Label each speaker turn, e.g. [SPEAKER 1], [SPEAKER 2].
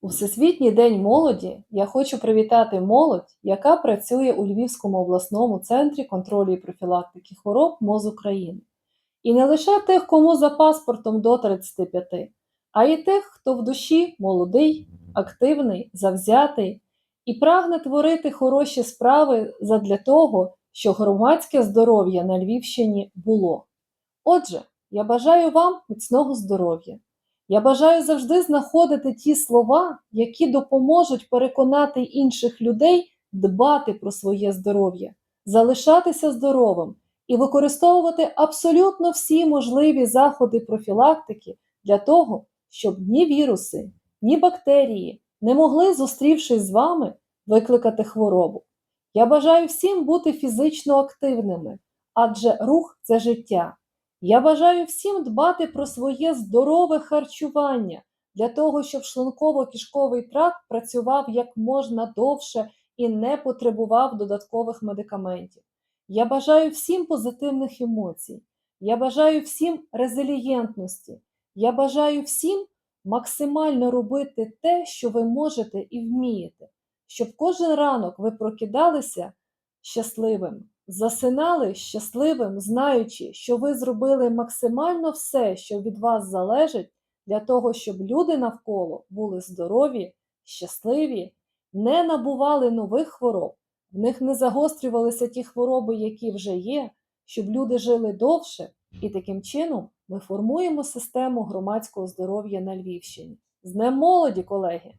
[SPEAKER 1] У Всесвітній день молоді я хочу привітати молодь, яка працює у Львівському обласному центрі контролю і профілактики хвороб МОЗ України. І не лише тих, кому за паспортом до 35, а й тих, хто в душі молодий, активний, завзятий і прагне творити хороші справи задля того, що громадське здоров'я на Львівщині було. Отже, я бажаю вам міцного здоров'я. Я бажаю завжди знаходити ті слова, які допоможуть переконати інших людей дбати про своє здоров'я, залишатися здоровим і використовувати абсолютно всі можливі заходи профілактики для того, щоб ні віруси, ні бактерії не могли, зустрівшись з вами, викликати хворобу. Я бажаю всім бути фізично активними, адже рух це життя. Я бажаю всім дбати про своє здорове харчування для того, щоб шлунково-кишковий тракт працював як можна довше і не потребував додаткових медикаментів. Я бажаю всім позитивних емоцій. Я бажаю всім резилієнтності. Я бажаю всім максимально робити те, що ви можете і вмієте, щоб кожен ранок ви прокидалися щасливим, засинали щасливим, знаючи, що ви зробили максимально все, що від вас залежить, для того, щоб люди навколо були здорові, щасливі, не набували нових хвороб, в них не загострювалися ті хвороби, які вже є, щоб люди жили довше, і таким чином ми формуємо систему громадського здоров'я на Львівщині. З молоді, колеги!